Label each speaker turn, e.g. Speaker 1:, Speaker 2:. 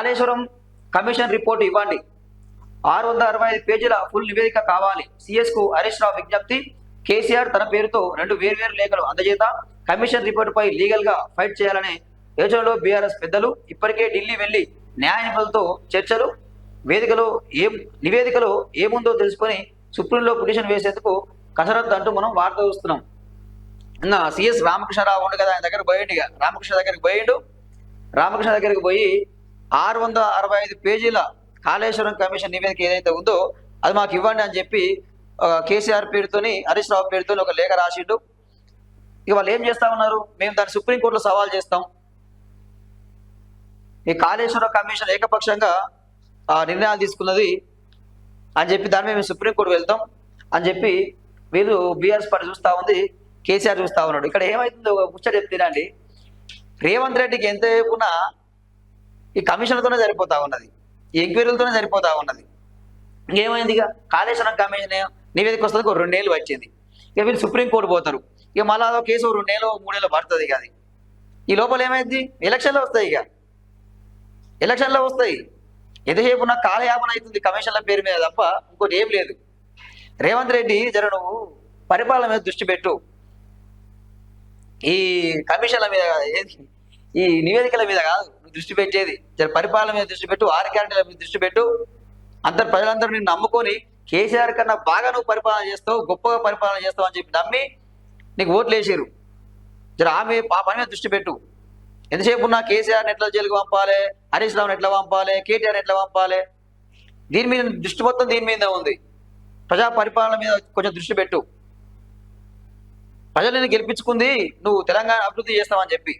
Speaker 1: Kaleshwaram commission report ఇవ్వండి. ఆరు వందల అరవై ఐదు పేజీల ఫుల్ నివేదిక కావాలి. సిఎస్కు హరీష్ రావు విజ్ఞప్తి. కేసీఆర్ తన పేరుతో రెండు వేర్వేరు లేఖలు అందజేత. కమిషన్ రిపోర్ట్ పై లీగల్గా ఫైట్ చేయాలనే యోచనలో బీఆర్ఎస్ పెద్దలు. ఇప్పటికే ఢిల్లీ వెళ్ళి న్యాయ నిపుణులతో చర్చలు. వేదికలో ఏం నివేదికలో ఏముందో తెలుసుకొని సుప్రీంలో పిటిషన్ వేసేందుకు కసరత్తు అంటూ మనం వార్త చూస్తున్నాం. ఇంకా సిఎస్ రామకృష్ణరావు ఉండు కదా ఆయన దగ్గరకు పోయిండు ఇక. రామకృష్ణ దగ్గరికి పోయిండు. రామకృష్ణ దగ్గరికి పోయి ఆరు వందల అరవై ఐదు పేజీల కాళేశ్వరం కమిషన్ నివేదిక ఏదైతే ఉందో అది మాకు ఇవ్వండి అని చెప్పి కేసీఆర్ పేరుతోని హరీష్ రావు పేరుతోని ఒక లేఖ రాసిండు. ఇక వాళ్ళు ఏం చేస్తా ఉన్నారు? మేము దాన్ని సుప్రీంకోర్టులో సవాల్ చేస్తాం. ఈ కాళేశ్వరం కమిషన్ ఏకపక్షంగా ఆ నిర్ణయాలు తీసుకున్నది అని చెప్పి దాని మీద మేము సుప్రీంకోర్టు వెళ్తాం అని చెప్పి వీళ్ళు బీఆర్ఎస్ పార్టీ చూస్తా ఉంది కేసీఆర్ చూస్తూ ఉన్నాడు. ఇక్కడ ఏమైతుందో ముచ్చట చెప్తేనండి రేవంత్ రెడ్డికి ఎంత చెప్పున్నా ఈ కమిషన్తోనే సరిపోతా ఉన్నది. ఈ ఎంక్వైరీలతోనే సరిపోతా ఉన్నది. ఇంకేమైంది ఇక? కాళేశ్వరం కమిషన్ నివేదిక వస్తుంది ఒక రెండేళ్ళు వచ్చింది. ఇక వీళ్ళు సుప్రీంకోర్టు పోతారు. ఇక మళ్ళీ అదో కేసు రెండేళ్ళు మూడేళ్ళు పడుతుంది ఇక అది. ఈ లోపల ఏమైంది? ఎలక్షన్లో వస్తాయి ఇక. ఎలక్షన్లో వస్తాయి. ఎంతసేపు ఉన్న కాలయాపన అవుతుంది కమిషన్ల పేరు మీద తప్ప ఇంకోటి ఏం లేదు. రేవంత్ రెడ్డి జర నువ్వు పరిపాలన మీద దృష్టి పెట్టు. ఈ కమిషన్ల మీద ఏది? ఈ నివేదికల మీద కాదు నువ్వు దృష్టి పెట్టేది. జర పరిపాలన మీద దృష్టి పెట్టు ఆరు క్యారెక్టర్ల మీద దృష్టి పెట్టు. అందరు ప్రజలందరూ నిన్ను నమ్ముకొని కేసీఆర్ కన్నా బాగా నువ్వు పరిపాలన చేస్తావు గొప్పగా పరిపాలన చేస్తావు అని చెప్పి నమ్మి నీకు ఓట్లు వేసారు జర ఆమె ఆ పని మీద దృష్టి పెట్టు. ఎంతసేపు ఉన్నా కేసీఆర్ని ఎట్లా జైలుకు పంపాలి హరీష్ రావుని ఎట్లా పంపాలి కేటీఆర్ ఎట్లా పంపాలి? దీని మీద దృష్టి మొత్తం దీని మీద ఉంది. ప్రజా పరిపాలన మీద కొంచెం దృష్టి పెట్టు. ప్రజలను గెలిపించుకుంది నువ్వు తెలంగాణ అభివృద్ధి చేస్తావని చెప్పి.